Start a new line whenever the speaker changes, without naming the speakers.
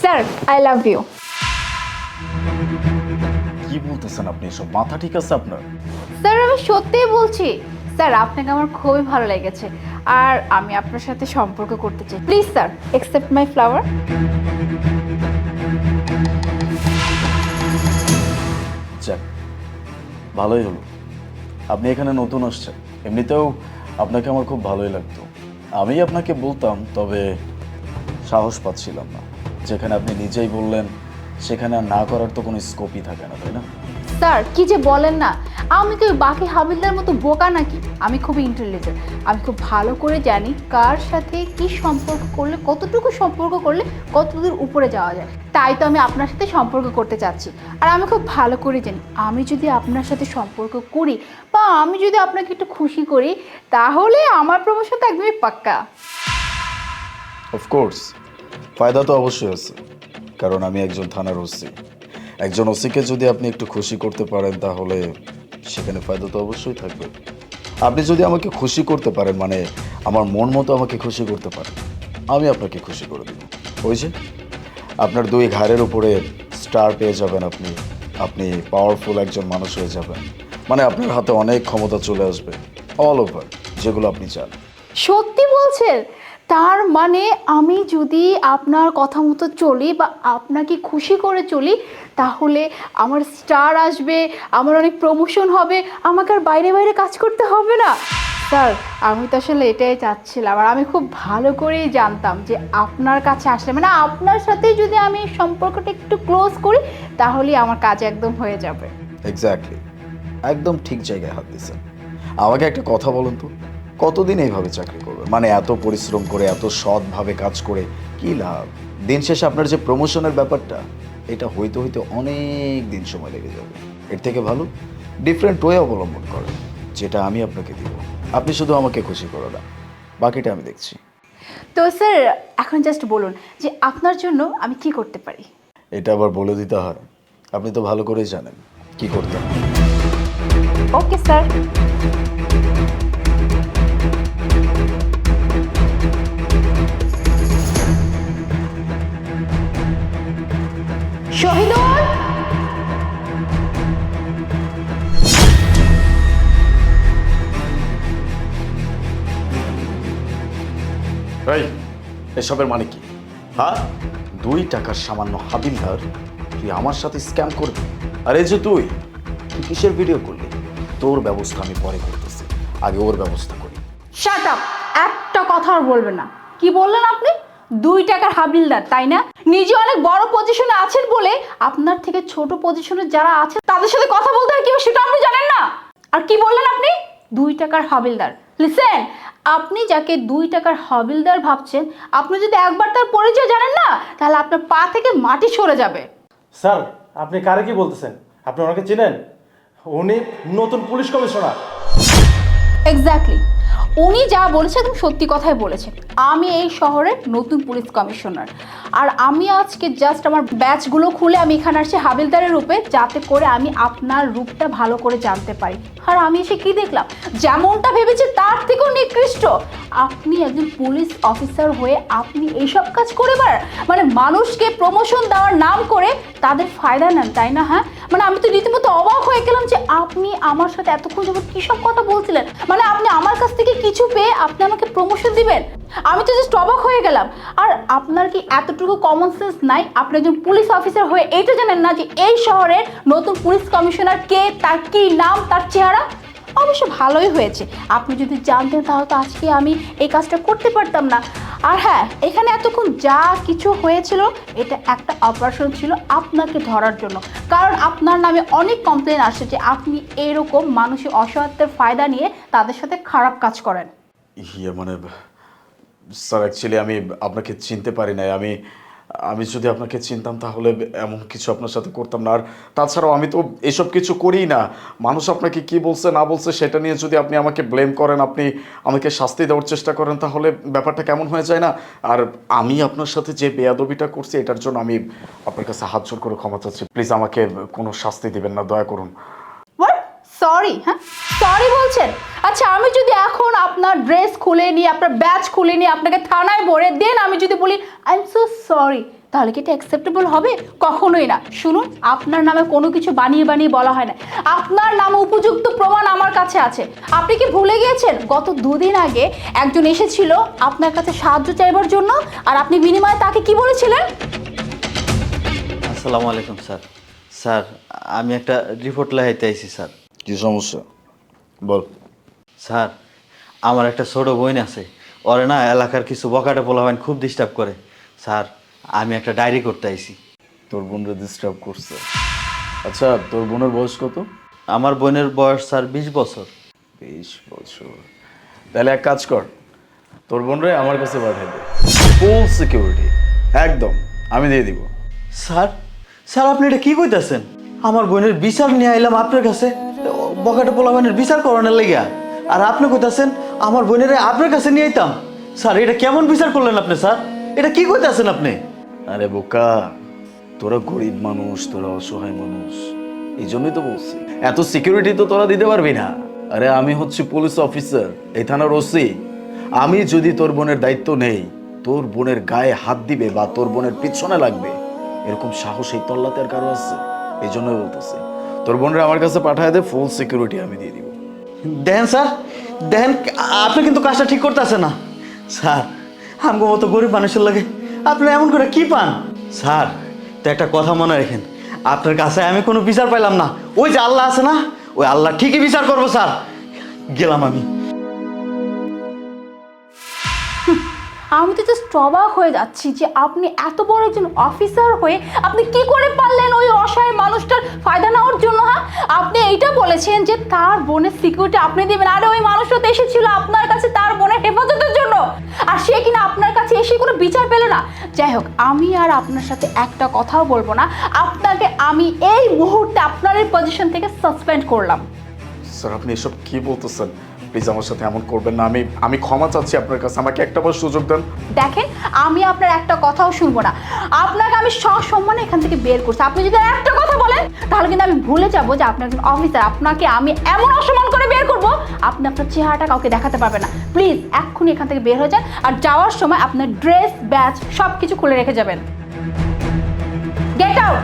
Sir I love you
কি বলতেছেন আপনি এসব? মাথা ঠিক আছে আপনার?
স্যার আমি সত্যিই বলছি। স্যার আপনাকে আমার খুবই ভালো লেগেছে। আর আমি আপনার সাথে সম্পর্ক করতে চাই। Please sir accept my flower
যাক ভালোই হলো। আপনি এখানে নতুন আসছেন। এমনিতেও আপনাকে আমার খুব ভালোই লাগতো। আমি আপনাকে বলতাম তবে সাহস পাচ্ছিলাম না। যেখানে আপনি নিজেই বললেন সেখানে আর না করার তো কোনো স্কোপই থাকে না তাই না?
স্যার কি যে বলেন না। আমি কি ওই বাকি হাবিলদার মতো বোকা নাকি? আমি খুব ইন্টেলিজেন্ট আমি খুব ভালো করে জানি কার সাথে কি সম্পর্ক করলে কতটুকু সম্পর্ক করলে কতদূর উপরে যাওয়া যায়। তাই তো আমি আপনার সাথে সম্পর্ক করতে চাচ্ছি। আর আমি খুব ভালো করে জানি আমি যদি আপনার সাথে সম্পর্ক করি বা আমি যদি আপনাকে একটু খুশি করি তাহলে আমার প্রমোশন তো একদমই পাক্কা।
অফকোর্স ফায়দা তো অবশ্যই আছে, কারণ আমি একজন থানার ওসি। একজন ওসিকে যদি আপনি একটু খুশি করতে পারেন, তাহলে সেখানে ফায়দা তো অবশ্যই থাকবে। আপনি যদি আমাকে খুশি করতে পারেন মানে আমার মন মতো আমাকে খুশি করতে পারেন, আমি আপনাকে খুশি করে দেব। ওই যে, আপনার দুই ঘাড়ের উপরে স্টার পেয়ে যাবেন আপনি আপনি পাওয়ারফুল একজন মানুষ হয়ে যাবেন। মানে আপনার হাতে অনেক ক্ষমতা চলে আসবে অল ওভার যেগুলো আপনি চান।
সত্যি বলছেন? তার মানে আমি যদি আপনার কথা মতো চলি বা আপনাকে খুশি করে চলি, তাহলে আমার স্টার আসবে, আমার অনেক প্রমোশন হবে, আমাকে আর বাইরে বাইরে কাজ করতে হবে না। স্যার আমি তো আসলে এটাই চাচ্ছিলাম আর আমি খুব ভালো করেই জানতাম যে আপনার কাছে আসলে মানে আপনার সাথে যদি আমি সম্পর্কটা একটু ক্লোজ করি, তাহলেই আমার কাজ একদম হয়ে যাবে।
এক্স্যাক্টলি একদম ঠিক জায়গায় হাত দিয়েছেন। আমাকে একটা কথা বলুন তো, কতদিন এইভাবে চাকরি করবেন মানে এত পরিশ্রম করে এত সৎভাবে কাজ করে কি লাভ? দিন শেষে আপনার যে প্রমোশনের ব্যাপারটা এটা হইতে হইতে অনেক দিন সময় লেগে যাবে। এর থেকে ভালো ডিফারেন্ট ওয়ে অবলম্বন করেন যেটা আমি আপনাকে দিব। আপনি শুধু আমাকে খুশি করো না বাকিটা আমি দেখছি।
তো স্যার এখন জাস্ট বলুন যে আপনার জন্য আমি কি করতে পারি?
এটা আবার বলে দিতে হয়। আপনি তো ভালো করেই জানেন কি করতে
ওকে স্যার শহীদুল।
এই এসবের মানে কি? হ্যাঁ? দুই টাকার সামান্য হাবিলদার তুই আমার সাথে স্ক্যাম করবি? আর এই যে তুই তুই কিসের ভিডিও করলি? তোর ব্যবস্থা আমি পরে করতেছি। আগে ওর ব্যবস্থা করি।
শাট আপ একটা কথা আর বলবেন না। কি বললেন আপনি? দুই টাকার হাবিলদার তাই না? নিজে অনেক বড় পজিশনে আছেন বলে আপনার থেকে ছোট পজিশনে যারা আছে তাদের সাথে কথা বলতে হয় কি সেটা আপনি জানেন না। আর কি বললেন আপনি? দুই টাকার হাবিলদার। লিসেন আপনি যাকে দুই টাকার হাবিলদার ভাবছেন আপনি যদি একবার তার পরিচয় জানেন না তাহলে আপনার পা থেকে মাটি সরে যাবে।
স্যার আপনি কারে কি বলতেছেন? আপনি ওনাকে চেনেন? উনি নতুন পুলিশ কমিশনার।
এক্স্যাক্টলি উনি যা বলেছে একদম সত্যি কথাই বলেছে। আমি এই শহরের নতুন পুলিশ কমিশনার। আর আমি আজকে জাস্ট আমার ব্যাচগুলো খুলে আমি এখানে আসছি হাবিলদারের রূপে, যাতে করে আমি আপনার রূপটা ভালো করে জানতে পারি। আর আমি এসে কি দেখলাম? যেমনটা ভেবেছি তার থেকেও নিকৃষ্ট। আপনি একজন পুলিশ অফিসার হয়ে আপনি এইসব কাজ করে বার মানে মানুষকে প্রমোশন দেওয়ার নাম করে তাদের ফায়দা নেন, তাই না হ্যাঁ? মানে আমি তো রীতিমতো অবাক হয়ে গেলাম যে আপনি আমার সাথে এতক্ষণ যাবত কী সব কথা বলছিলেন? মানে আপনি আমার কাছ থেকে কিছু পেয়ে আপনি আমাকে প্রমোশন দিবেন? আমি তো জাস্ট অবাক হয়ে গেলাম। আর আপনার কি এতটুকু কমন সেন্স নাই? আপনি একজন পুলিশ অফিসার হয়ে এইটা জানেন না যে এই শহরের নতুন পুলিশ কমিশনার কে, তার কি নাম, তার চেহারা? অবশ্য ভালোই হয়েছে। আপনি যদি জানতেন তাহলে তো আজকে আমি এই কাজটা করতে পারতাম না। আর হ্যাঁ এখানে এতক্ষণ যা কিছু হয়েছিল, এটা একটা অপারেশন ছিল আপনাকে ধরার জন্য। কারণ আপনার নামে অনেক কমপ্লেন আসছে যে আপনি এরকম মানুষের অসহায়ত্বের ফায়দা নিয়ে তাদের সাথে খারাপ কাজ করেন।
ইয়ে মানে স্যার অ্যাকচুয়ালি আমি আপনাকে চিনতে পারি নাই। আমি আমি যদি আপনাকে চিনতাম, তাহলে এমন কিছু আপনার সাথে করতাম না। আর তাছাড়াও আমি তো এসব কিছু করিই না। মানুষ আপনাকে কি বলছে, না বলছে, সেটা নিয়ে যদি আপনি আমাকে ব্লেম করেন, আপনি আমাকে শাস্তি দেওয়ার চেষ্টা করেন, তাহলে ব্যাপারটা কেমন হয়ে যায় না? আর আমি আপনার সাথে যে বেয়াদবিটা করছি, এটার জন্য আমি আপনার কাছে হাত জোর করে ক্ষমা চাচ্ছি। প্লিজ আমাকে কোনো শাস্তি দিবেন না, দয়া করুন।
সরি হ্যাঁ? সরি বলছেন? আচ্ছা আমি যদি এখন আপনার ড্রেস খুলে নিই আপনার ব্যাচ খুলে নিই আপনাকে থানায় ভরে দেন আমি যদি বলি আই এম সো সরি তাহলে কি এটা অ্যাকসেপ্টেবল হবে? কখনোই না। শুনুন আপনার নামে কোনো কিছু বানিয়ে বানিয়ে বলা হয় না। আপনার নামে উপযুক্ত প্রমাণ আমার কাছে আছে। আপনি কি ভুলে গিয়েছেন? গত দুদিন আগে একজন এসেছিল আপনার কাছে সাহায্য চাইবার জন্য আর আপনি বিনিময়ে তাকে কি বলেছিলেন?
আসসালামু আলাইকুম স্যার। স্যার আমি একটা রিপোর্ট লেখাইতে আইছি স্যার।
কি সমস্যা? বল।
স্যার আমার একটা ছোট বোন আছে। ওরে না এলাকার কিছু বকাটে পোলাবেন খুব ডিস্টার্ব করে। স্যার আমি একটা ডায়েরি করতে আইছি।
তোর বোনরা ডিস্টার্ব করছে। আচ্ছা তোর বোনের বয়স কত?
আমার বোনের বয়স স্যার বিশ বছর।
বিশ বছর। তাহলে এক কাজ কর তোর বোনরে আমার কাছে পাঠিয়ে দে। ফুল সিকিউরিটি একদম আমি দিয়ে দিব।
স্যার স্যার আপনি এটা কি কইতাছেন? আমার বোনের বিচার নিয়ে আইলাম আপনার কাছে। বকাটে পোলাবেনের বিচার করানোর লেগিয়া। আর আপনি কইতাছেন, আমার বোনের আপনার কাছে নিয়ে আইতাম। স্যার, এটা কেমন বিচার করলেন আপনি, স্যার? এটা কি কইতাছেন আপনি?
আরে বোকা, তোরা গরিব মানুষ, তোরা অসহায় মানুষ এই জন্যই তো বলছি। এত সিকিউরিটি তো তোরা দিতে পারবি না। আরে আমি হচ্ছি পুলিশ অফিসার এই থানার ওসি আমি যদি তোর বোনের দায়িত্ব নেই, তোর বোনের গায়ে হাত দিবে বা তোর বোনের পিছনে লাগবে, এরকম সাহস এই তল্লাতে আর কারও আছে? এই জন্যই বলতেছি। তোর বোনের আমার কাছে পাঠায় দে ফুল সিকিউরিটি আমি দিয়ে দিব।
দেন স্যার, দেন, আপনি কিন্তু কাজটা ঠিক করতেছেন না। স্যার, আমগো মতো গরিব মানুষের লাগে আপনি এমন করে কি পান? স্যার, তো একটা কথা মনে রাখেন, আপনার কাছে আমি কোনো বিচার পাইলাম না। ওই যে আল্লাহ আছে না, ওই আল্লাহ ঠিকই বিচার করব, স্যার। গেলাম আমি।
আমি তো জাস্ট অবাক হয়ে যাচ্ছি যে আপনি এত বড় একজন অফিসার হয়ে আপনি কি করে পারলেন ওই অসহায় মানুষটার ফায়দা নেওয়ার জন্য হ্যাঁ? এইটা বলেছেন যে তার বোনের সিকিউরিটি আপনি দেবেন। আরে ওই মানুষটা তো এসেছিল আপনার কাছে তার বোনের হেফাজতের জন্য। আর সে কিনা আপনার কাছে এসে কোনো বিচার পেল না। যাই হোক, আমি আর আপনার সাথে একটা কথাও বলব না। আপনাকে আমি এই মুহূর্তে আপনার এই পজিশন থেকে সাসপেন্ড করলাম।
স্যার আপনি এসব কি বলতেছেন? প্লিজ আমার সাথে এমন করবেন না। আমি আমি ক্ষমা চাচ্ছি আপনার কাছে। আমাকে একটা বার সুযোগ দেন।
দেখেন, আমি আপনার একটা কথাও শুনব না। আপনাকে আমি সসম্মানে এখান থেকে বের করছি। আপনি যদি একটা কথা বলেন, তাহলে কিন্তু আমি ভুলে যাব যে আপনি একজন অফিসার আপনাকে আমি এমন অসম্মান করে বের করব, আপনি আপনার চেহারাটা কাউকে দেখাতে পারবেন না। প্লিজ, এক্ষুনি এখান থেকে বের হয়ে যান আর যাওয়ার সময় আপনার ড্রেস ব্যাচ সব কিছু খুলে রেখে যাবেন। Get out